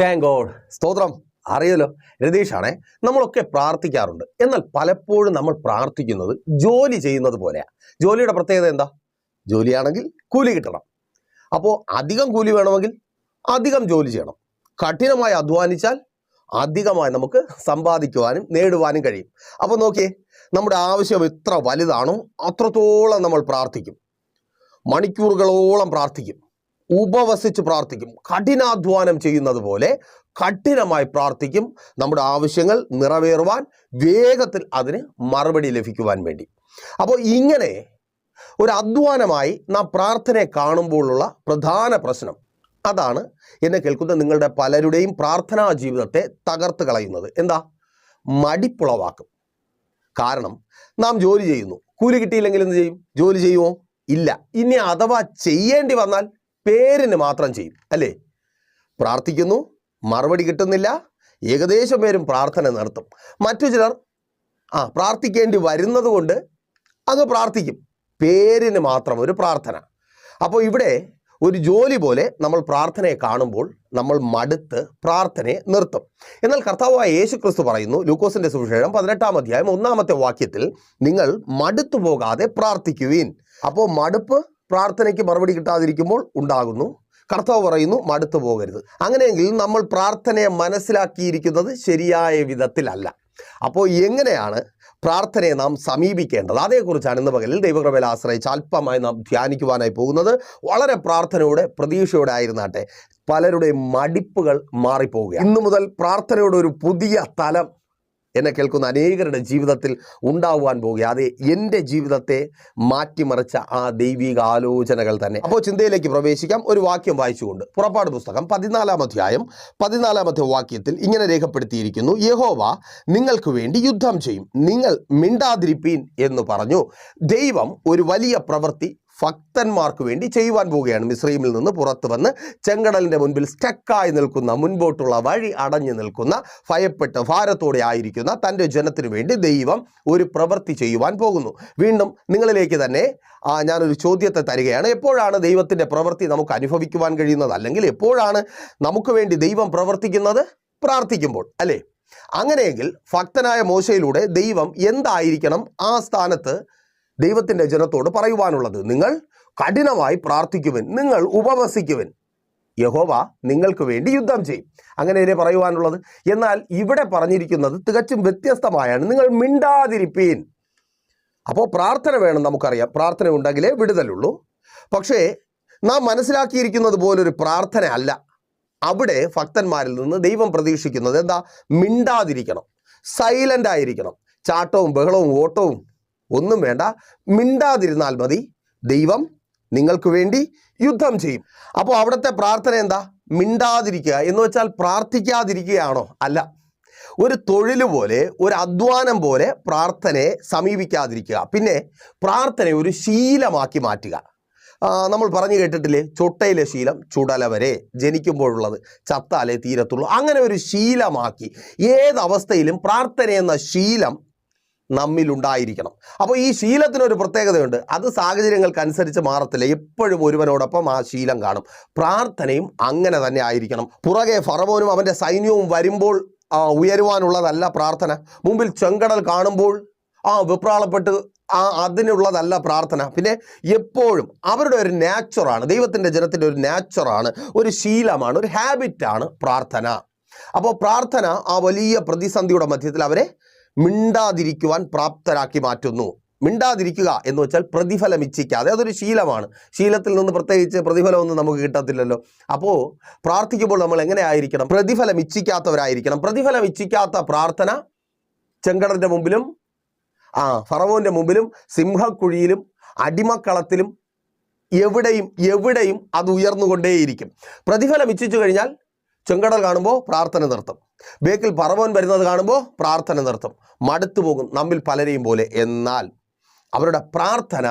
Thank God സ്തോത്രം. അറിയല്ലോ. രതീഷാണേ നമ്മളൊക്കെ പ്രാർത്ഥിക്കാറുണ്ട്. എന്നാൽ പലപ്പോഴും നമ്മൾ പ്രാർത്ഥിക്കുന്നത് ജോലി ചെയ്യുന്നത് പോലെയാണ് ജോലിയുടെ പ്രത്യേകത എന്താ? ജോലിയാണെങ്കിൽ കൂലി കിട്ടണം. അപ്പോൾ അധികം കൂലി വേണമെങ്കിൽ അധികം ജോലി ചെയ്യണം. കഠിനമായി അധ്വാനിച്ചാൽ അധികമായി നമുക്ക് സമ്പാദിക്കുവാനും നേടുവാനും കഴിയും. അപ്പോൾ നോക്കിയേ നമ്മുടെ ആവശ്യം എത്ര വലുതാണോ അത്രത്തോളം നമ്മൾ പ്രാർത്ഥിക്കും. മണിക്കൂറുകളോളം പ്രാർത്ഥിക്കും. ഉപവസിച്ച് പ്രാർത്ഥിക്കും. കഠിനാധ്വാനം ചെയ്യുന്നത് പോലെ കഠിനമായി പ്രാർത്ഥിക്കും. നമ്മുടെ ആവശ്യങ്ങൾ നിറവേറുവാൻ വേഗത്തിൽ അതിന് മറുപടി ലഭിക്കുവാൻ വേണ്ടി. അപ്പോൾ ഇങ്ങനെ ഒരു അധ്വാനമായി നാം പ്രാർത്ഥനയെ കാണുമ്പോഴുള്ള പ്രധാന പ്രശ്നം അതാണ് എന്നെ കേൾക്കുന്ന നിങ്ങളുടെ പലരുടെയും പ്രാർത്ഥനാ ജീവിതത്തെ തകർത്ത് കളയുന്നത്. എന്താ? മടിപ്പുളവാക്കും. കാരണം നാം ജോലി ചെയ്യുന്നു. കൂലി കിട്ടിയില്ലെങ്കിൽ എന്ത് ചെയ്യും? ജോലി ചെയ്യുമോ ഇല്ല. ഇനി അഥവാ ചെയ്യേണ്ടി വന്നാൽ പേരിന് മാത്രം ചെയ്യും അല്ലേ? പ്രാർത്ഥിക്കുന്നു മറുപടി കിട്ടുന്നില്ല ഏകദേശം പേരും പ്രാർത്ഥന നടത്തും. മറ്റു ചിലർ ആ പ്രാർത്ഥിക്കേണ്ടി വരുന്നത് കൊണ്ട് അങ്ങ് പ്രാർത്ഥിക്കും. പേരിന് മാത്രം ഒരു പ്രാർത്ഥന. അപ്പോൾ ഇവിടെ ഒരു ജോലി പോലെ നമ്മൾ പ്രാർത്ഥനയെ കാണുമ്പോൾ നമ്മൾ മടുത്ത് പ്രാർത്ഥനയെ നിർത്തും. എന്നാൽ കർത്താവായ യേശു ക്രിസ്തു പറയുന്നു ലൂക്കോസിന്റെ സുവിശേഷം പതിനെട്ടാം അധ്യായം ഒന്നാമത്തെ വാക്യത്തിൽ നിങ്ങൾ മടുത്തു പോകാതെ പ്രാർത്ഥിക്കുവീൻ. അപ്പോൾ മടുപ്പ് പ്രാർത്ഥനയ്ക്ക് മറുപടി കിട്ടാതിരിക്കുമ്പോൾ ഉണ്ടാകുന്നു. കർത്താവ് പറയുന്നു മടുത്തു പോകരുത്. അങ്ങനെയെങ്കിൽ നമ്മൾ പ്രാർത്ഥനയെ മനസ്സിലാക്കിയിരിക്കുന്നത് ശരിയായ വിധത്തിലല്ല. അപ്പോൾ എങ്ങനെയാണ് പ്രാർത്ഥനയെ നാം സമീപിക്കേണ്ടത്? അതേക്കുറിച്ചാണ് ഇന്ന് പകലിൽ ദൈവകൃപയിൽ ആശ്രയിച്ച് അല്പമായി നാം ധ്യാനിക്കുവാനായി പോകുന്നത്. വളരെ പ്രാർത്ഥനയോടെ പ്രതീക്ഷയോടെ ആയിരുന്നാട്ടെ പലരുടെയും മടിപ്പുകൾ മാറിപ്പോവുക ഇന്നു മുതൽ പ്രാർത്ഥനയുടെ ഒരു പുതിയ തലം എന്നെ കേൾക്കുന്ന അനേകരുടെ ജീവിതത്തിൽ ഉണ്ടാവുവാൻ പോകുക. അത് എന്റെ ജീവിതത്തെ മാറ്റിമറിച്ച ആ ദൈവിക ആലോചനകൾ തന്നെ. അപ്പോൾ ചിന്തയിലേക്ക് പ്രവേശിക്കാം. ഒരു വാക്യം വായിച്ചുകൊണ്ട് പുറപ്പാട് പുസ്തകം പതിനാലാം അധ്യായം പതിനാലാമത്തെ വാക്യത്തിൽ ഇങ്ങനെ രേഖപ്പെടുത്തിയിരിക്കുന്നു. യഹോവ നിങ്ങൾക്ക് വേണ്ടി യുദ്ധം ചെയ്യും. നിങ്ങൾ മിണ്ടാതിരിപ്പീൻ എന്ന് പറഞ്ഞു. ദൈവം ഒരു വലിയ പ്രവൃത്തി ഭക്തന്മാർക്ക് വേണ്ടി ചെയ്യുവാൻ പോവുകയാണ്. മിശ്രീമിൽ നിന്ന് പുറത്തു വന്ന് ചെങ്കടലിന്റെ മുൻപിൽ സ്റ്റക്കായി നിൽക്കുന്ന മുൻപോട്ടുള്ള വഴി അടഞ്ഞു നിൽക്കുന്ന ഭയപ്പെട്ട് ഭാരത്തോടെ ആയിരിക്കുന്ന തന്റെ ജനത്തിനു വേണ്ടി ദൈവം ഒരു പ്രവൃത്തി ചെയ്യുവാൻ പോകുന്നു. വീണ്ടും നിങ്ങളിലേക്ക് തന്നെ ഞാനൊരു ചോദ്യത്തെ തരികയാണ്. എപ്പോഴാണ് ദൈവത്തിന്റെ പ്രവൃത്തി നമുക്ക് അനുഭവിക്കുവാൻ കഴിയുന്നത്? അല്ലെങ്കിൽ എപ്പോഴാണ് നമുക്ക് വേണ്ടി ദൈവം പ്രവർത്തിക്കുന്നത്? പ്രാർത്ഥിക്കുമ്പോൾ അല്ലേ? അങ്ങനെയെങ്കിൽ ഭക്തനായ മോശയിലൂടെ ദൈവം എന്തായിരിക്കണം ആ സ്ഥാനത്ത് ദൈവത്തിന്റെ ജനത്തോട് പറയുവാനുള്ളത് നിങ്ങൾ കഠിനമായി പ്രാർത്ഥിക്കുവൻ നിങ്ങൾ ഉപവസിക്കുവൻ. യഹോവ നിങ്ങൾക്ക് വേണ്ടി യുദ്ധം ചെയ്യും. അങ്ങനെ അങ്ങനെയല്ലേ പറയുവാനുള്ളത്? എന്നാൽ ഇവിടെ പറഞ്ഞിരിക്കുന്നത് തികച്ചും വ്യത്യസ്തമായാണ്. നിങ്ങൾ മിണ്ടാതിരിപ്പീൻ. അപ്പോൾ പ്രാർത്ഥന വേണം നമുക്കറിയാം. പ്രാർത്ഥന ഉണ്ടെങ്കിലേ വിടുതലുള്ളൂ. പക്ഷേ നാം മനസ്സിലാക്കിയിരിക്കുന്നത് പോലൊരു പ്രാർത്ഥന അല്ല. അവിടെ ഭക്തന്മാരിൽ നിന്ന് ദൈവം പ്രതീക്ഷിക്കുന്നത് എന്താ? മിണ്ടാതിരിക്കണം. സൈലന്റ് ആയിരിക്കണം. ചാട്ടവും ബഹളവും ഓട്ടവും ഒന്നും വേണ്ട. മിണ്ടാതിരുന്നാൽ മതി. ദൈവം നിങ്ങൾക്ക് വേണ്ടി യുദ്ധം ചെയ്യും. അപ്പോൾ അവിടുത്തെ പ്രാർത്ഥന എന്താ? മിണ്ടാതിരിക്കുക. എന്ന് വെച്ചാൽ പ്രാർത്ഥിക്കാതിരിക്കുകയാണോ? അല്ല. ഒരു തൊഴിൽ പോലെ ഒരു അധ്വാനം പോലെ പ്രാർത്ഥനയെ സമീപിക്കാതിരിക്കുക. പിന്നെ പ്രാർത്ഥനയെ ഒരു ശീലമാക്കി മാറ്റുക. നമ്മൾ പറഞ്ഞു കേട്ടിട്ടില്ലേ? ചൊട്ടയിലെ ശീലം ചുടല വരെ ജനിക്കുമ്പോഴുള്ളത് ചത്താലേ തീരത്തുള്ളൂ. അങ്ങനെ ഒരു ശീലമാക്കി ഏതവസ്ഥയിലും പ്രാർത്ഥന എന്ന ശീലം നമ്മിലുണ്ടായിരിക്കണം. അപ്പോൾ ഈ ശീലത്തിനൊരു പ്രത്യേകതയുണ്ട്. അത് സാഹചര്യങ്ങൾക്കനുസരിച്ച് മാറത്തില്ല. എപ്പോഴും ഒരുവനോടൊപ്പം ആ ശീലം കാണും. പ്രാർത്ഥനയും അങ്ങനെ തന്നെ ആയിരിക്കണം. പുറകെ ഫറവോനും അവന്റെ സൈന്യവും വരുമ്പോൾ ഉയരുവാനുള്ളതല്ല പ്രാർത്ഥന. മുമ്പിൽ ചെങ്കടൽ കാണുമ്പോൾ ആ വിപ്രാളപ്പെട്ട് ആ അതിനുള്ളതല്ല പ്രാർത്ഥന. പിന്നെ എപ്പോഴും അവരുടെ ഒരു നാച്ചുറാണ് ദൈവത്തിന്റെ ജനത്തിന്റെ ഒരു നാച്ചുറാണ് ഒരു ശീലമാണ് ഒരു ഹാബിറ്റാണ് പ്രാർത്ഥന. അപ്പോൾ പ്രാർത്ഥന ആ വലിയ പ്രതിസന്ധിയുടെ മധ്യത്തിൽ അവരെ മിണ്ടാതിരിക്കുവാൻ പ്രാപ്തരാക്കി മാറ്റുന്നു. മിണ്ടാതിരിക്കുക എന്ന് വെച്ചാൽ പ്രതിഫലം ഇച്ഛിക്കാതെ അതൊരു ശീലമാണ്. ശീലത്തിൽ നിന്ന് പ്രത്യേകിച്ച് പ്രതിഫലമൊന്നും നമുക്ക് കിട്ടത്തില്ലല്ലോ. അപ്പോൾ പ്രാർത്ഥിക്കുമ്പോൾ നമ്മൾ എങ്ങനെ ആയിരിക്കണം? പ്രതിഫലം ഇച്ഛിക്കാത്തവരായിരിക്കണം പ്രതിഫലം ഇച്ഛിക്കാത്ത പ്രാർത്ഥന ചെങ്കടന്റെ മുമ്പിലും ആ ഫറവോന്റെ മുമ്പിലും സിംഹക്കുഴിയിലും അടിമക്കളത്തിലും എവിടെയും എവിടെയും അത് ഉയർന്നുകൊണ്ടേയിരിക്കും. പ്രതിഫലം ഇച്ഛിച്ചു കഴിഞ്ഞാൽ ചെങ്കടൽ കാണുമ്പോൾ പ്രാർത്ഥന നിർത്തും. ബേക്കിൽ പറവോൻ വരുന്നത് കാണുമ്പോൾ പ്രാർത്ഥന നിർത്തും. മടുത്തു പോകും നമ്മിൽ പലരെയും പോലെ. എന്നാൽ അവരുടെ പ്രാർത്ഥന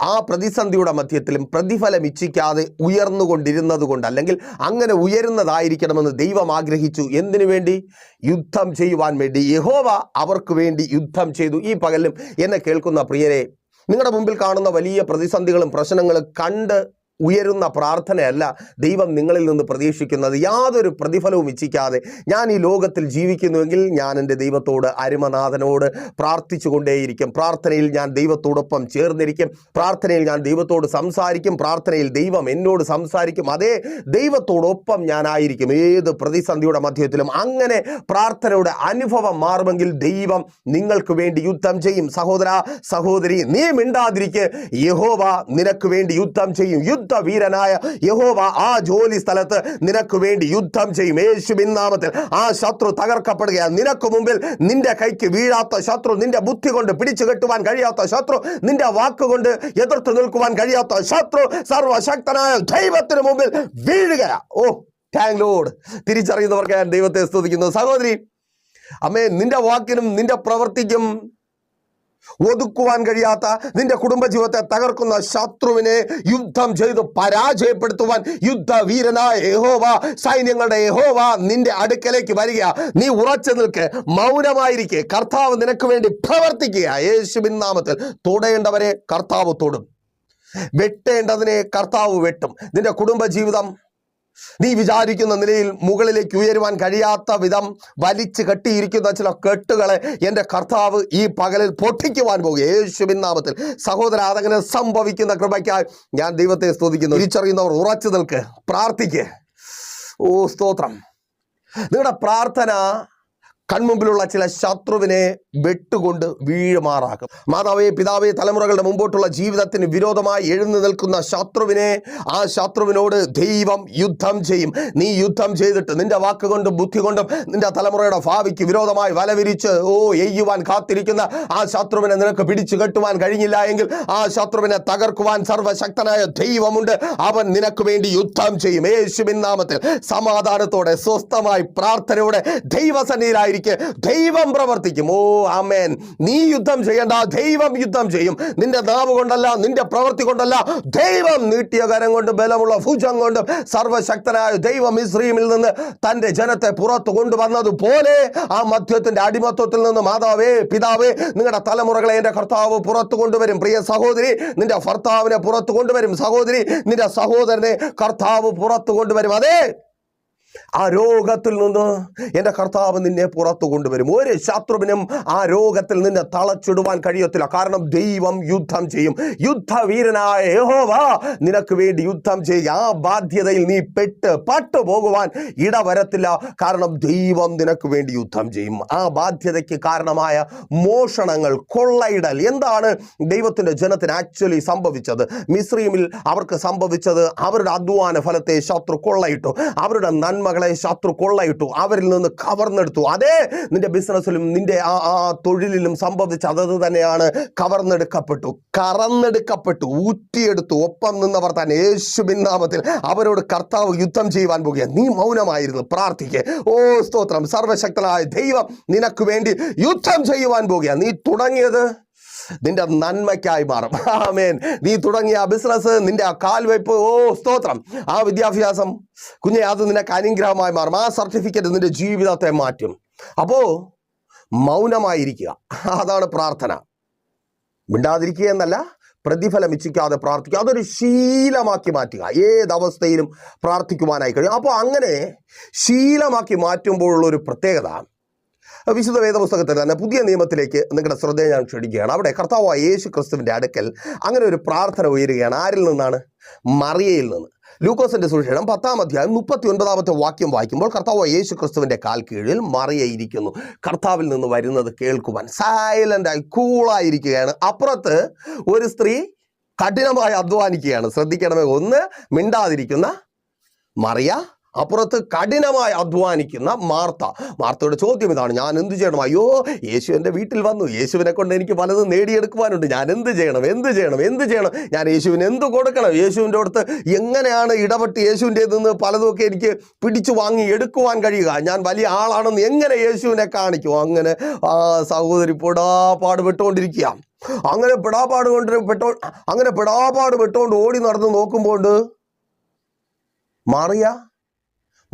ആ പ്രതിസന്ധിയുടെ മധ്യത്തിലും പ്രതിഫലം ഇച്ഛിക്കാതെ ഉയർന്നുകൊണ്ടിരുന്നത് കൊണ്ട് അല്ലെങ്കിൽ അങ്ങനെ ഉയരുന്നതായിരിക്കണമെന്ന് ദൈവം ആഗ്രഹിച്ചു. എന്തിനു വേണ്ടി? യുദ്ധം ചെയ്യുവാൻ വേണ്ടി. യഹോവ അവർക്ക് വേണ്ടി യുദ്ധം ചെയ്തു. ഈ പകലും എന്നെ കേൾക്കുന്ന പ്രിയരെ നിങ്ങളുടെ മുമ്പിൽ കാണുന്ന വലിയ പ്രതിസന്ധികളും പ്രശ്നങ്ങളും കണ്ട് ഉയരുന്ന പ്രാർത്ഥനയല്ല ദൈവം നിങ്ങളിൽ നിന്ന് പ്രതീക്ഷിക്കുന്നത്. യാതൊരു പ്രതിഫലവും ഇച്ഛിക്കാതെ ഞാൻ ഈ ലോകത്തിൽ ജീവിക്കുന്നുവെങ്കിൽ ഞാൻ എന്റെ ദൈവത്തോട് അരുമനാഥനോട് പ്രാർത്ഥിച്ചു കൊണ്ടേയിരിക്കും പ്രാർത്ഥനയിൽ ഞാൻ ദൈവത്തോടൊപ്പം ചേർന്നിരിക്കും. പ്രാർത്ഥനയിൽ ഞാൻ ദൈവത്തോട് സംസാരിക്കും. പ്രാർത്ഥനയിൽ ദൈവം എന്നോട് സംസാരിക്കും. അതേ ദൈവത്തോടൊപ്പം ഞാനായിരിക്കും ഏത് പ്രതിസന്ധിയുടെ മധ്യത്തിലും അങ്ങനെ പ്രാർത്ഥനയുടെ അനുഭവം മാറുമെങ്കിൽ ദൈവം നിങ്ങൾക്ക് വേണ്ടി യുദ്ധം ചെയ്യും. സഹോദര സഹോദരി നീ മിണ്ടാതിരിക്കെ. യഹോവ നിനക്ക് വേണ്ടി യുദ്ധം ചെയ്യും. യുദ്ധവീരനായ യഹോവ ആ ജോലി സ്ഥലത്ത് നിനക്ക് വേണ്ടി യുദ്ധം ചെയ്യും. യേശു നാമത്തിൽ ആ ശത്രു തകർക്കപ്പെടുകയാണ്. നിനക്ക് മുമ്പിൽ നിന്റെ കൈക്ക് വീഴാത്ത ശത്രു നിന്റെ ബുദ്ധി കൊണ്ട് പിടിച്ചു കെട്ടുവാൻ കഴിയാത്ത ശത്രു നിന്റെ വാക്കുകൊണ്ട് എതിർത്ത് നിൽക്കുവാൻ കഴിയാത്ത ശത്രു സർവശക്തനായ ദൈവത്തിന് മുമ്പിൽ വീഴുക ഓ താങ്ക് ലോഡ് തിരിച്ചറിയുന്നവർക്ക് ഞാൻ ദൈവത്തെ സ്തുതിക്കുന്നു. സഹോദരി അമ്മേ നിന്റെ വാക്കിനും നിന്റെ പ്രവൃത്തിക്കും ഒതുക്കുവാൻ കഴിയാത്ത നിന്റെ കുടുംബജീവിതത്തെ തകർക്കുന്ന ശത്രുവിനെ യുദ്ധം ചെയ്ത് പരാജയപ്പെടുത്തുവാൻ യുദ്ധവീരനായ യഹോവ സൈന്യങ്ങളുടെ യഹോവ നിന്റെ അടുക്കലേക്ക് വരിക. നീ ഉറച്ചു നിൽക്ക് മൗനമായിരിക്കെ. കർത്താവ് നിനക്ക് വേണ്ടി പ്രവർത്തിക്കുക യേശുവിൻ നാമത്തിൽ തൊടേണ്ടവരെ കർത്താവ് തൊടും. വെട്ടേണ്ടതിനെ കർത്താവ് വെട്ടും. നിന്റെ കുടുംബജീവിതം നീ വിചാരിക്കുന്ന നിലയിൽ മുകളിലേക്ക് ഉയരുവാൻ കഴിയാത്ത വിധം വലിച്ചു കെട്ടിയിരിക്കുന്ന ചില കെട്ടുകളെ എന്റെ കർത്താവ് ഈ പകലിൽ പൊട്ടിക്കുവാൻ പോകുക യേശുവിൻ നാമത്തിൽ സഹോദര അതങ്ങനെ സംഭവിക്കുന്ന കൃപയ്ക്കായി ഞാൻ ദൈവത്തെ സ്തുതിക്കുന്നു. തിരിച്ചറിയുന്നവർ ഉറച്ചു നിൽക്ക്. പ്രാർത്ഥിക്ക്. ഓ സ്തോത്രം. നിങ്ങളുടെ പ്രാർത്ഥന കൺമുമ്പിലുള്ള ചില ശത്രുവിനെ വെട്ടുകൊണ്ട് വീഴുമാറാക്കും. മാതാവേ പിതാവേ തലമുറകളുടെ മുമ്പോട്ടുള്ള ജീവിതത്തിന് വിരോധമായി എഴുന്നു നിൽക്കുന്ന ശത്രുവിനെ ആ ശത്രുവിനോട് ദൈവം യുദ്ധം ചെയ്യും. നീ യുദ്ധം ചെയ്തിട്ട് നിന്റെ വാക്കുകൊണ്ടും ബുദ്ധി കൊണ്ടും നിന്റെ തലമുറയുടെ ഭാവിക്ക് വിരോധമായി വലവിരിച്ച് ഓ എയ്യുവാൻ കാത്തിരിക്കുന്ന ആ ശത്രുവിനെ നിനക്ക് പിടിച്ചു കെട്ടുവാൻ കഴിഞ്ഞില്ല എങ്കിൽ ആ ശത്രുവിനെ തകർക്കുവാൻ സർവശക്തനായ ദൈവമുണ്ട്. അവൻ നിനക്ക് വേണ്ടി യുദ്ധം ചെയ്യും. യേശുവിൻ നാമത്തിൽ സമാധാനത്തോടെ സ്വസ്ഥമായി പ്രാർത്ഥനയോടെ ദൈവസന്നിധിയിലായിരിക്കും ദൈവം പ്രവർത്തിക്കും. ഓ ആമേൻ. നീ യുദ്ധം ചെയ്യേണ്ട ദൈവം യുദ്ധം ചെയ്യും. നിന്റെ നാവ് കൊണ്ടല്ല നിന്റെ പ്രവൃത്തി കൊണ്ടല്ല ദൈവം നീട്ടിയ കരം കൊണ്ടും ബലമുള്ള ഭുജം കൊണ്ടും സർവശക്തനായ ദൈവം ഇസ്രീമിൽ നിന്ന് തന്റെ ജനത്തെ പുറത്തു കൊണ്ടുവന്നതുപോലെ ആ മധ്യത്തിന്റെ അടിമത്വത്തിൽ നിന്ന് മാതാവേ പിതാവേ നിങ്ങളുടെ തലമുറകളെ എന്റെ കർത്താവ് പുറത്തു കൊണ്ടുവരും. പ്രിയ സഹോദരി നിന്റെ ഭർത്താവിനെ പുറത്തു കൊണ്ടുവരും. സഹോദരി നിന്റെ സഹോദരനെ കർത്താവ് പുറത്തു കൊണ്ടുവരും. അതെ. ആ രോഗത്തിൽ നിന്ന് എന്റെ കർത്താവ് നിന്നെ പുറത്തു കൊണ്ടുവരും. ഒരു ശത്രുവിനും ആ രോഗത്തിൽ നിന്നെ തളച്ചിടുവാൻ കഴിയത്തില്ല. കാരണം ദൈവം യുദ്ധം ചെയ്യും. യുദ്ധവീരനായ യഹോവ നിനക്ക് വേണ്ടി യുദ്ധം ചെയ്യുക ആ ബാധ്യതയിൽ നീ പെട്ട് പട്ടുപോകുവാൻ ഇടവരത്തില്ല. കാരണം ദൈവം നിനക്ക് വേണ്ടി യുദ്ധം ചെയ്യും. ആ ബാധ്യതയ്ക്ക് കാരണമായ മോഷണങ്ങൾ കൊള്ളയിടൽ. എന്താണ് ദൈവത്തിന്റെ ജനത്തിന് ആക്ച്വലി സംഭവിച്ചത്? മിസ്രീമിൽ അവർക്ക് സംഭവിച്ചത് അവരുടെ അധ്വാന ഫലത്തെ ശത്രു കൊള്ളയിട്ടു. അവരുടെ നന്മകളെ ശത്രു കൊള്ളയിട്ടു അവരിൽ നിന്ന് കവർന്നെടുത്തു. അതേ നിന്റെ ബിസിനസ്സിലും നിന്റെ ആ ആ തൊഴിലിലും സംഭവിച്ച അതത് തന്നെയാണ് കവർന്നെടുക്കപ്പെട്ടു. കറന്നെടുക്കപ്പെട്ടു ഊറ്റിയെടുത്തു. ഒപ്പം നിന്നവർ തന്നെ യേശു നാമത്തിൽ അവരോട് കർത്താവ് യുദ്ധം ചെയ്യുവാൻ പോകുക. നീ മൗനമായിരുന്നു. പ്രാർത്ഥിക്കുക ഓ സ്തോത്രം. സർവശക്തനായ ദൈവം നിനക്ക് വേണ്ടി യുദ്ധം ചെയ്യുവാൻ പോകുക. നീ തുടങ്ങിയത് നിന്റെ നന്മയ്ക്കായി മാറും. ആമേൻ. നീ തുടങ്ങിയ ബിസിനസ് നിന്റെ ആ കാൽവയ്പ് ഓ സ്തോത്രം. ആ വിദ്യാഭ്യാസം കുഞ്ഞെ അത് നിനക്ക് അനുഗ്രഹമായി മാറും. ആ സർട്ടിഫിക്കറ്റ് നിന്റെ ജീവിതത്തെ മാറ്റും. അപ്പോ മൗനമായിരിക്കുക. അതാണ് പ്രാർത്ഥന. മിണ്ടാതിരിക്കുക എന്നല്ല പ്രതിഫലം ഇച്ഛിക്കാതെ പ്രാർത്ഥിക്കുക. അതൊരു ശീലമാക്കി മാറ്റുക. ഏതവസ്ഥയിലും പ്രാർത്ഥിക്കുവാനായി കഴിയും. അപ്പോൾ അങ്ങനെ ശീലമാക്കി മാറ്റുമ്പോഴുള്ള ഒരു പ്രത്യേകത വിശുദ്ധ വേദപുസ്തകത്തിൽ തന്നെ പുതിയ നിയമത്തിലേക്ക് നിങ്ങളുടെ ശ്രദ്ധയെ ഞാൻ ക്ഷണിക്കുകയാണ്. അവിടെ കർത്താവായ യേശു ക്രിസ്തുവിന്റെ അടുക്കൽ അങ്ങനെ ഒരു പ്രാർത്ഥന ഉയരുകയാണ്. ആരിൽ നിന്നാണ്? മറിയയിൽ നിന്ന്. ലൂക്കോസിന്റെ സുവിശേഷം പത്താം അധ്യായം മുപ്പത്തി ഒൻപതാമത്തെ വാക്യം വായിക്കുമ്പോൾ കർത്താവ് യേശു ക്രിസ്തുവിന്റെ കാൽ കീഴിൽ മറിയയിരിക്കുന്നു കർത്താവിൽ നിന്ന് വരുന്നത് കേൾക്കുവാൻ സൈലന്റായി കൂളായിരിക്കുകയാണ്. അപ്പുറത്ത് ഒരു സ്ത്രീ കഠിനമായി അധ്വാനിക്കുകയാണ്. ശ്രദ്ധിക്കണമേ ഒന്ന് മിണ്ടാതിരിക്കുന്ന മറിയ അപ്പുറത്ത് കഠിനമായി അധ്വാനിക്കുന്ന മാർത്ത. മാർത്തയുടെ ചോദ്യം ഇതാണ് ഞാൻ എന്ത് ചെയ്യണം? അയ്യോ യേശു എന്റെ വീട്ടിൽ വന്നു. യേശുവിനെ കൊണ്ട് എനിക്ക് പലതും നേടിയെടുക്കുവാനുണ്ട്. ഞാൻ എന്ത് ചെയ്യണം? എന്ത് ചെയ്യണം? എന്ത് ചെയ്യണം? ഞാൻ യേശുവിന് എന്ത് കൊടുക്കണം? യേശുവിന്റെ അടുത്ത് എങ്ങനെയാണ് ഇടപെട്ട് യേശുവിന്റെ നിന്ന് പലതുമൊക്കെ എനിക്ക് പിടിച്ചു വാങ്ങി എടുക്കുവാൻ കഴിയുക? ഞാൻ വലിയ ആളാണെന്ന് എങ്ങനെ യേശുവിനെ കാണിക്കും? അങ്ങനെ ആ സഹോദരി പൊടാ പാടുപെട്ടുകൊണ്ടിരിക്കുക അങ്ങനെ പെടാപാട് കൊണ്ട് പെട്ടോ അങ്ങനെ പെടാപാട് പെട്ടുകൊണ്ട് ഓടി നടന്ന് നോക്കുമ്പോൾ മറിയ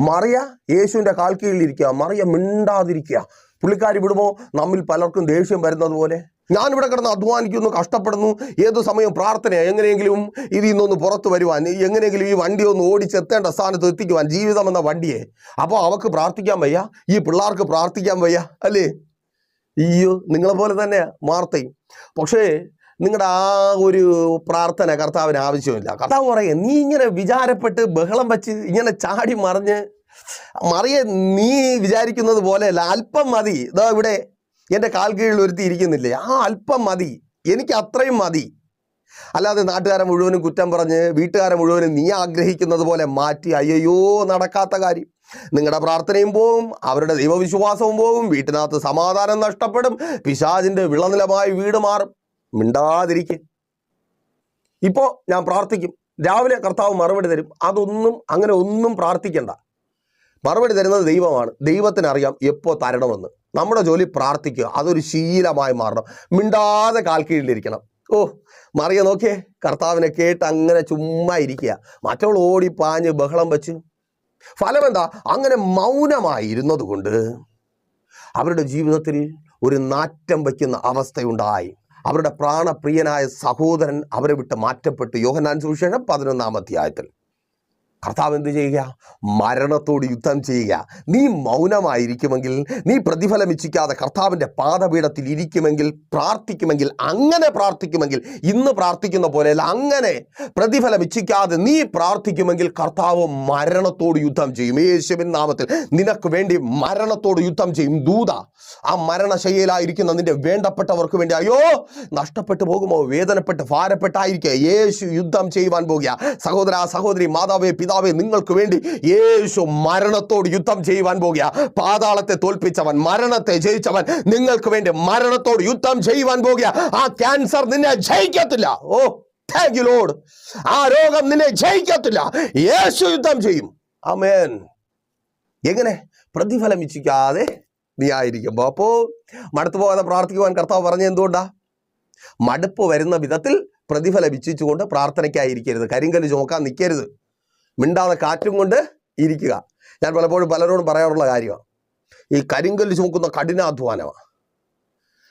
മറിയ യേശുവിന്റെ കാൽ കീഴിലിരിക്കുക മറിയ മിണ്ടാതിരിക്കുക. പുള്ളിക്കാരി വിടുമോ? നമ്മിൽ പലർക്കും ദേഷ്യം വരുന്നത് പോലെ ഞാനിവിടെ കിടന്ന് അധ്വാനിക്കുന്നു കഷ്ടപ്പെടുന്നു. ഏത് സമയം പ്രാർത്ഥന എങ്ങനെയെങ്കിലും ഇതിൽ നിന്നൊന്ന് പുറത്ത് വരുവാൻ എങ്ങനെയെങ്കിലും ഈ വണ്ടി ഒന്ന് ഓടിച്ചെത്തേണ്ട സ്ഥാനത്ത് എത്തിക്കുവാൻ ജീവിതം എന്ന വണ്ടിയെ. അപ്പോൾ അവക്ക് പ്രാർത്ഥിക്കാൻ വയ്യ. ഈ പിള്ളേർക്ക് പ്രാർത്ഥിക്കാൻ വയ്യ. അല്ലേ? അയ്യോ നിങ്ങളെ പോലെ തന്നെ മാർത്തയും. പക്ഷേ നിങ്ങളുടെ ആ ഒരു പ്രാർത്ഥന കർത്താവിന് ആവശ്യമില്ല. കർത്താവ് പറയെ നീ ഇങ്ങനെ വിചാരപ്പെട്ട് ബഹളം വെച്ച് ഇങ്ങനെ ചാടി മറിഞ്ഞ് മറിയെ നീ വിചാരിക്കുന്നത് പോലെയല്ല അല്പം മതി. ഇതാ ഇവിടെ എന്റെ കാൽ കീഴിൽ ഒരുത്തി ഇരിക്കുന്നില്ലേ ആ അല്പം മതി. എനിക്ക് അത്രയും മതി. അല്ലാതെ നാട്ടുകാരെ മുഴുവനും കുറ്റം പറഞ്ഞ് വീട്ടുകാരെ മുഴുവനും നീ ആഗ്രഹിക്കുന്നത് പോലെ മാറ്റി അയ്യോ നടക്കാത്ത കാര്യം. നിങ്ങളുടെ പ്രാർത്ഥനയും പോവും അവരുടെ ദൈവവിശ്വാസവും പോവും വീട്ടിനകത്ത് സമാധാനം നഷ്ടപ്പെടും പിശാചിന്റെ വിളനിലമായി വീട് മാറും. മിണ്ടാതിരിക്കും. ഇപ്പോ ഞാൻ പ്രാർത്ഥിക്കും. രാവിലെ കർത്താവ് മറുപടി തരും. അതൊന്നും അങ്ങനെ ഒന്നും പ്രാർത്ഥിക്കണ്ട. മറുപടി തരുന്നത് ദൈവമാണ്. ദൈവത്തിന് അറിയാം എപ്പോൾ തരണമെന്ന്. നമ്മുടെ ജോലി പ്രാർത്ഥിക്കുക. അതൊരു ശീലമായി മാറണം. മിണ്ടാതെ കാൽ കീഴിലിരിക്കണം ഓ മറിയ നോക്കിയേ. കർത്താവിനെ കേട്ട് അങ്ങനെ ചുമ്മാ ഇരിക്കുക. മറ്റവൾ ഓടി പാഞ്ഞ് ബഹളം വെച്ച്. ഫലം എന്താ അങ്ങനെ മൗനമായി ഇരുന്നതുകൊണ്ട് അവരുടെ ജീവിതത്തിൽ ഒരു നാറ്റം വയ്ക്കുന്ന അവസ്ഥയുണ്ടായി. അവരുടെ പ്രാണപ്രിയനായ സഹോദരൻ അവരെ വിട്ട് മാറ്റപ്പെട്ടു. യോഹനാൻ സുവിശേഷം പതിനൊന്നാം അധ്യായത്തിൽ. കർത്താവ് എന്ത് ചെയ്യുക? മരണത്തോട് യുദ്ധം ചെയ്യുക. നീ മൗനമായിരിക്കുമെങ്കിൽ നീ പ്രതിഫലം ഇച്ഛിക്കാതെ കർത്താവിന്റെ പാദപീഠത്തിൽ ഇരിക്കുമെങ്കിൽ പ്രാർത്ഥിക്കുമെങ്കിൽ അങ്ങനെ പ്രാർത്ഥിക്കുമെങ്കിൽ ഇന്ന് പ്രാർത്ഥിക്കുന്ന പോലെ അല്ല അങ്ങനെ പ്രതിഫലം ഇച്ഛിക്കാതെ നീ പ്രാർത്ഥിക്കുമെങ്കിൽ കർത്താവ് മരണത്തോട് യുദ്ധം ചെയ്യും. യേശുവിൻ നാമത്തിൽ നിനക്ക് വേണ്ടി മരണത്തോട് യുദ്ധം ചെയ്യും. ദൂത ആ മരണശയ്യയിലായിരിക്കുന്ന നിന്റെ വേണ്ടപ്പെട്ടവർക്ക് വേണ്ടി അയ്യോ നഷ്ടപ്പെട്ടു പോകുമോ? വേദനപ്പെട്ട് ഭാരപ്പെട്ടായിരിക്കുക യേശു യുദ്ധം ചെയ്യുവാൻ പോകുക. സഹോദര സഹോദരി മാതാവേ പിതാവേ നിങ്ങൾക്ക് വേണ്ടി യേശു മരണത്തോട് യുദ്ധം ചെയ്യുവാൻ പോകുക. പാതാളത്തെ തോൽപ്പിച്ചവൻ മരണത്തെ ജയിച്ചവൻ നിങ്ങൾക്ക് വേണ്ടി മരണത്തോട് യുദ്ധം ചെയ്യുവാൻ പോകുക. ആ ക്യാൻസർ നിന്നെ ജയിക്കത്തില്ല. ഓ താങ്ക് യു ലോഡ് ആ രോഗം നിന്നെ ജയിക്കത്തില്ല. യേശു യുദ്ധം ചെയ്യും. അമേൻ എങ്ങനെ? പ്രതിഫലം ഇച്ഛിക്കാതെ നീ ആയിരിക്കുമ്പോൾ അപ്പോൾ മടുത്തു പോകാതെ പ്രാർത്ഥിക്കുവാൻ കർത്താവ് പറഞ്ഞ എന്തുകൊണ്ടാ? മടുപ്പ് വരുന്ന വിധത്തിൽ പ്രതിഫലം ഇച്ഛിച്ചുകൊണ്ട് പ്രാർത്ഥനയ്ക്കായിരിക്കരുത്. കരിങ്കൽ ചുമക്കാൻ നിൽക്കരുത് മിണ്ടാതെ കാറ്റും കൊണ്ട് ഇരിക്കുക. ഞാൻ പലപ്പോഴും പലരോടും പറയാറുള്ള കാര്യമാണ്. ഈ കരിങ്കല്ല് ചുമക്കുന്ന കഠിനാധ്വാനമാണ്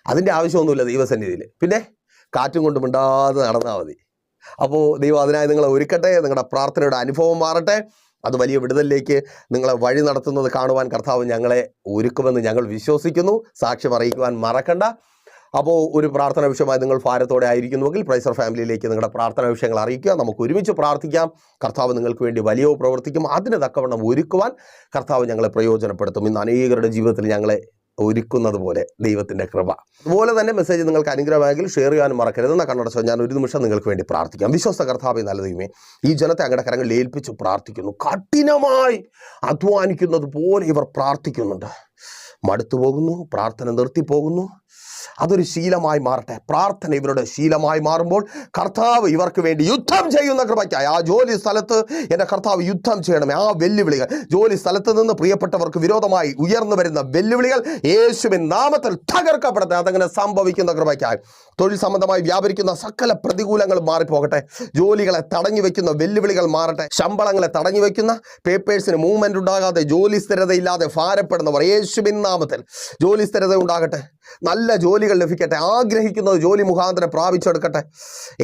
അതിന്റെ ആവശ്യമൊന്നുമില്ല ദൈവസന്നിധിയിൽ. പിന്നെ കാറ്റും കൊണ്ട് മിണ്ടാതെ നടന്നാൽ മതി. അപ്പോൾ ദൈവം അതിനായി നിങ്ങളെ ഒരുക്കട്ടെ. നിങ്ങളുടെ പ്രാർത്ഥനയുടെ അനുഭവം മാറട്ടെ. അത് വലിയ വിടുതലിലേക്ക് നിങ്ങളെ വഴി നടത്തുന്നത് കാണുവാൻ കർത്താവ് ഞങ്ങളെ ഒരുക്കുമെന്ന് ഞങ്ങൾ വിശ്വസിക്കുന്നു. സാക്ഷ്യം അറിയിക്കുവാൻ മറക്കണ്ട. അപ്പോൾ ഒരു പ്രാർത്ഥന വിഷയമായി നിങ്ങൾ ഭാരത്തോടെ ആയിരിക്കുന്നുവെങ്കിൽ പ്രൈസർ ഫാമിലിയിലേക്ക് നിങ്ങളുടെ പ്രാർത്ഥന വിഷയങ്ങൾ അറിയിക്കുക. നമുക്ക് ഒരുമിച്ച് പ്രാർത്ഥിക്കാം. കർത്താവ് നിങ്ങൾക്ക് വേണ്ടി വലിയ പ്രവർത്തിക്കും. അതിന് തക്കവണ്ണം ഒരുക്കുവാൻ കർത്താവ് ഞങ്ങളെ പ്രയോജനപ്പെടുത്തും. ഇന്ന് അനേകരുടെ ജീവിതത്തിൽ ഞങ്ങളെ ഒരുക്കുന്നത് പോലെ ദൈവത്തിന്റെ കൃപ. അതുപോലെ തന്നെ മെസ്സേജ് നിങ്ങൾക്ക് അനുഗ്രഹമായെങ്കിൽ ഷെയർ ചെയ്യാനും മറക്കരുത്. എന്ന കണ്ണടച്ചോ ഞാൻ ഒരു നിമിഷം നിങ്ങൾക്ക് വേണ്ടി പ്രാർത്ഥിക്കാം. വിശ്വസ്ത കർത്താവ് നല്ല ദൈവമേ ഈ ജനത്തെ അങ്ങടെ കരങ്ങളിൽ ഏൽപ്പിച്ച് പ്രാർത്ഥിക്കുന്നു. കഠിനമായി അധ്വാനിക്കുന്നത് പോലെ ഇവർ പ്രാർത്ഥിക്കുന്നുണ്ട്. മടുത്തു പോകുന്നു പ്രാർത്ഥന നിർത്തിപ്പോകുന്നു. അതൊരു ശീലമായി മാറട്ടെ. പ്രാർത്ഥന ഇവരുടെ ശീലമായി മാറുമ്പോൾ കർത്താവ് ഇവർക്ക് വേണ്ടി യുദ്ധം ചെയ്യുന്ന കൃപയ്ക്കായി. ആ ജോലി സ്ഥലത്ത് എന്റെ കർത്താവ് യുദ്ധം ചെയ്യണമേ. ആ വെല്ലുവിളികൾ. ജോലി സ്ഥലത്ത് നിന്ന് പ്രിയപ്പെട്ടവർക്ക് വിരോധമായി ഉയർന്നു വരുന്ന വെല്ലുവിളികൾ യേശുവിൻ നാമത്തിൽ തകർക്കപ്പെടട്ടെ. അതങ്ങനെ സംഭവിക്കുന്ന കൃപയ്ക്കായി. തൊഴിൽ സംബന്ധമായി വ്യാപരിക്കുന്ന സകല പ്രതികൂലങ്ങൾ മാറിപ്പോകട്ടെ. ജോലികളെ തടഞ്ഞു വെക്കുന്ന വെല്ലുവിളികൾ മാറട്ടെ. ശമ്പളങ്ങളെ തടഞ്ഞു വെക്കുന്ന പേപ്പേഴ്സിന് മൂവ്മെന്റ് ഉണ്ടാകാതെ ജോലി സ്ഥിരതയില്ലാതെ ഭാരപ്പെടുന്നവർ യേശുവിൻ നാമത്തിൽ ജോലി സ്ഥിരത ഉണ്ടാകട്ടെ. നല്ല ജോലികൾ ലഭിക്കട്ടെ. ആഗ്രഹിക്കുന്ന ജോലി മുഖാന്തരം പ്രാപിച്ചെടുക്കട്ടെ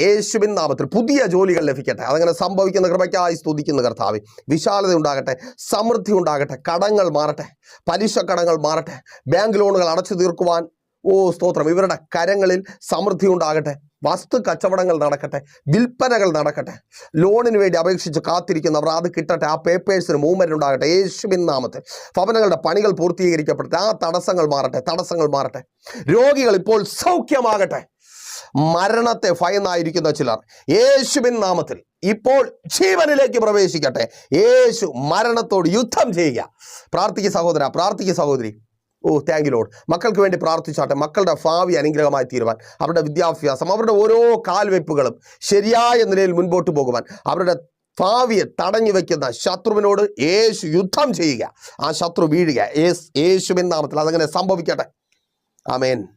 യേശുവിൻ നാമത്തിൽ പുതിയ ജോലികൾ ലഭിക്കട്ടെ. അതങ്ങനെ സംഭവിക്കുന്ന കൃപയ്ക്കായി സ്തുതിക്കുന്ന കർത്താവ്. വിശാലത ഉണ്ടാകട്ടെ സമൃദ്ധി ഉണ്ടാകട്ടെ കടങ്ങൾ മാറട്ടെ പലിശ കടങ്ങൾ മാറട്ടെ ബാങ്ക് ലോണുകൾ അടച്ചു തീർക്കുവാൻ ഓ സ്തോത്രം. ഇവരുടെ കരങ്ങളിൽ സമൃദ്ധി ഉണ്ടാകട്ടെ. വസ്തു കച്ചവടങ്ങൾ നടക്കട്ടെ. വിൽപ്പനകൾ നടക്കട്ടെ. ലോണിന് വേണ്ടി അപേക്ഷിച്ച് കാത്തിരിക്കുന്നവർ അത് കിട്ടട്ടെ. ആ പേപ്പേഴ്സിന് മൂവ്മെന്റ് ഉണ്ടാകട്ടെ. യേശുവിൻ നാമത്തിൽ. ഭവനങ്ങളുടെ പണികൾ പൂർത്തീകരിക്കപ്പെടട്ടെ. ആ തടസ്സങ്ങൾ മാറട്ടെ. തടസ്സങ്ങൾ മാറട്ടെ. രോഗികൾ ഇപ്പോൾ സൗഖ്യമാകട്ടെ. മരണത്തെ ഭയന്നായിരിക്കുന്ന ചിലർ. യേശുവിൻ നാമത്തിൽ ഇപ്പോൾ ജീവനിലേക്ക് പ്രവേശിക്കട്ടെ. യേശു മരണത്തോട് യുദ്ധം ചെയ്യുക. പ്രാർത്ഥിക്കുക സഹോദര പ്രാർത്ഥിക്കുക സഹോദരി. ഓ താങ്ക് യു ലോഡ് മക്കൾക്ക് വേണ്ടി പ്രാർത്ഥിച്ചാട്ടെ മക്കളുടെ ഭാവി അനുഗ്രഹമായി തീരുവാൻ അവരുടെ വിദ്യാഭ്യാസം അവരുടെ ഓരോ കാൽവെപ്പുകളും ശരിയായ നിലയിൽ മുൻപോട്ട് പോകുവാൻ അവരുടെ ഭാവിയെ തടഞ്ഞു വയ്ക്കുന്ന ശത്രുവിനോട് യേശു യുദ്ധം ചെയ്യുക. ആ ശത്രു വീഴുക. യേശുവിൻ നാമത്തിൽ അതങ്ങനെ സംഭവിക്കട്ടെ. ആമേൻ.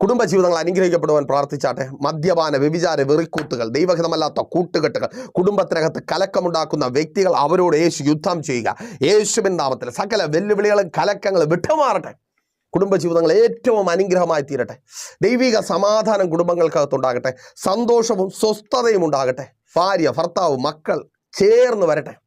കുടുംബജീവിതങ്ങൾ അനുഗ്രഹിക്കപ്പെടുവാൻ പ്രാർത്ഥിച്ചാട്ടെ മദ്യപാന വ്യഭിചാര വെറിക്കൂത്തുകൾ ദൈവഹിതമല്ലാത്ത കൂട്ടുകെട്ടുകൾ കുടുംബത്തിനകത്ത് കലക്കമുണ്ടാക്കുന്ന വ്യക്തികൾ അവരോട് യേശു യുദ്ധം ചെയ്യുക. യേശുവിൻ നാമത്തിൽ സകല വെല്ലുവിളികളും കലക്കങ്ങളും വിട്ടുമാറട്ടെ. കുടുംബജീവിതങ്ങൾ ഏറ്റവും അനുഗ്രഹമായി തീരട്ടെ. ദൈവിക സമാധാനം കുടുംബങ്ങൾക്കകത്തുണ്ടാകട്ടെ. സന്തോഷവും സ്വസ്ഥതയും ഉണ്ടാകട്ടെ. ഭാര്യ ഭർത്താവ് മക്കൾ ചേർന്ന് വരട്ടെ.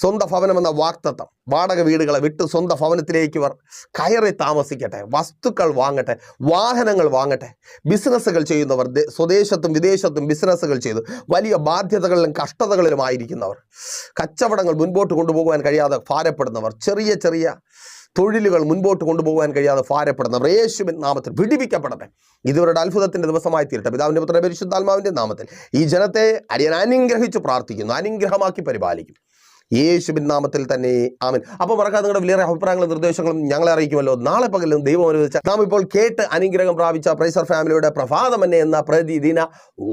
സ്വന്തം ഭവനം എന്ന വാക്തത്വം. വാടക വീടുകളെ വിട്ട് സ്വന്തം ഭവനത്തിലേക്ക് ഇവർ കയറി താമസിക്കട്ടെ. വസ്തുക്കൾ വാങ്ങട്ടെ വാഹനങ്ങൾ വാങ്ങട്ടെ. ബിസിനസ്സുകൾ ചെയ്യുന്നവർ സ്വദേശത്തും വിദേശത്തും ബിസിനസ്സുകൾ ചെയ്തു. വലിയ ബാധ്യതകളിലും കഷ്ടതകളിലുമായിരിക്കുന്നവർ കച്ചവടങ്ങൾ മുൻപോട്ട് കൊണ്ടുപോകാൻ കഴിയാതെ ഭാരപ്പെടുന്നവർ. ചെറിയ ചെറിയ തൊഴിലുകൾ മുൻപോട്ട് കൊണ്ടുപോകാൻ കഴിയാതെ ഭാരപ്പെടുന്നവർ. യേശുവിൻ നാമത്തിൽ വിടിവിക്കപ്പെടട്ടെ. ഇതുവരുടെ അത്ഭുതത്തിന്റെ ദിവസമായി തീരട്ടെ. പിതാവിന്റെ പുത്ര പരിശുദ്ധാത്മാവിന്റെ നാമത്തിൽ ഈ ജനത്തെ അടിയൻ അനുഗ്രഹിച്ച് പ്രാർത്ഥിക്കുന്നു. അനുഗ്രഹമാക്കി പരിപാലിക്കും. യേശുവിൻ നാമത്തിൽ തന്നെ. ആമൻ. അപ്പോൾ മറക്കാതെ നിങ്ങളുടെ വലിയ അഭിപ്രായങ്ങളും നിർദ്ദേശങ്ങളും ഞങ്ങളെ അറിയിക്കുമല്ലോ. നാളെ പകലും ദൈവം അനുവദിച്ച നാം ഇപ്പോൾ കേട്ട് അനുഗ്രഹം പ്രാപിച്ച പ്രൈസർ ഫാമിലിയുടെ പ്രഭാതം എന്നെ എന്ന പ്രതിദിന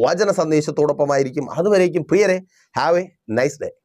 വചന സന്ദേശത്തോടൊപ്പമായിരിക്കും. അതുവരേക്കും പ്രിയരെ ഹാവ് എ നൈസ് ഡേ